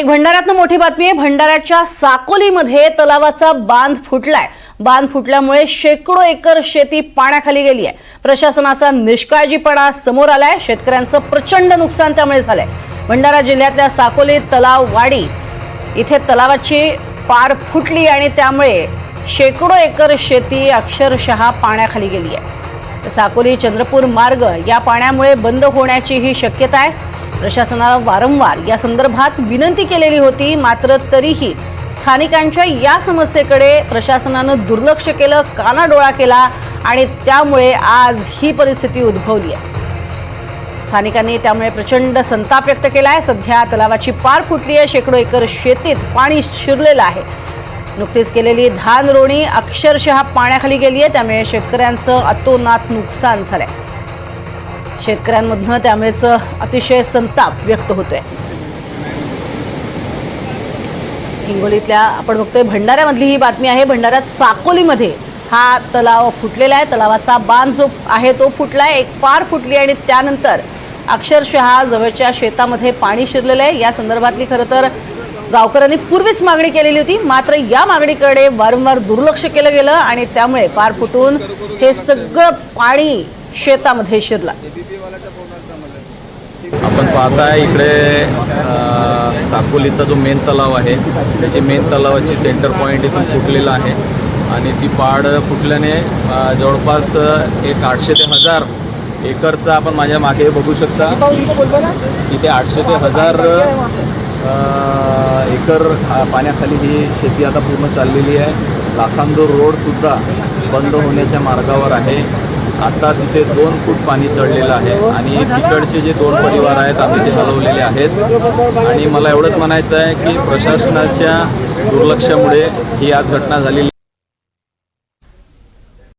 एक भंडाऱ्यातनं मोठी बातमी आहे. भंडाऱ्याच्या साकोलीमध्ये तलावाचा बांध फुटलाय. बांध फुटल्यामुळे शेकडो एकर शेती पाण्याखाली गेली आहे. प्रशासनाचा निष्काळजीपणा समोर आलाय. शेतकऱ्यांचं प्रचंड नुकसान त्यामुळे झालंय. भंडारा जिल्ह्यातल्या साकोली तलाव वाडी इथे तलावाची पार फुटली आणि त्यामुळे शेकडो एकर शेती अक्षरशः पाण्याखाली गेली आहे. साकोली चंद्रपूर मार्ग या पाण्यामुळे बंद होण्याची ही शक्यता आहे. प्रशासनाला वारंवार या संदर्भात विनंती केलेली होती. मात्र तरीही स्थानिकांच्या या समस्येकडे प्रशासनानं दुर्लक्ष केलं कानाडोळा केला आणि त्यामुळे आज ही परिस्थिती उद्भवली आहे. स्थानिकांनी त्यामुळे प्रचंड संताप व्यक्त केला आहे सध्या तलावाची पार फुटली आहे. शेकडो एकर शेतीत पाणी शिरलेलं आहे. नुकतीच केलेली धान रोणी अक्षरशः पाण्याखाली गेली आहे. त्यामुळे शेतकऱ्यांचं अतोनात नुकसान झालं आहे शेतकऱ्यांमधनं त्यामुळेच अतिशय संताप व्यक्त होतोय. हिंगोलीतल्या आपण बघतोय भंडाऱ्यामधली ही बातमी आहे. भंडाऱ्यात साकोलीमध्ये हा तलाव फुटलेला आहे. तलावाचा बांध जो आहे तो फुटलाय. एक पार फुटली आणि त्यानंतर अक्षरशः जवळच्या शेतामध्ये पाणी शिरलेलं आहे. या संदर्भातली खरं तर गावकऱ्यांनी पूर्वीच मागणी केलेली होती. मात्र या मागणीकडे वारंवार दुर्लक्ष केलं गेलं आणि त्यामुळे पार फुटून हे सगळं पाणी शेतामध्ये शिरलं. आपण पाहताय इकडे साकोलीचा जो मेन तलाव आहे त्याची मेन तलावाची सेंटर पॉईंट इथून फुटलेला आहे. आणि ती पाड फुटल्याने जवळपास एक आठशे ते हजार एकरचा आपण माझ्या मागे बघू शकता. इथे आठशे ते हजार एकर पाण्याखाली ही शेती आता पूर्ण चाललेली आहे. लाखांदूर रोडसुद्धा बंद होण्याच्या मार्गावर आहे. आता तिथे दोन फूट पाणी चढलेलं आहे आणि तिकडचे जे दोन परिवार आहेत आम्ही ते हलवलेले आहेत. आणि मला एवढंच म्हणायचं आहे की प्रशासनाच्या दुर्लक्षामुळे ही आज घटना झालेली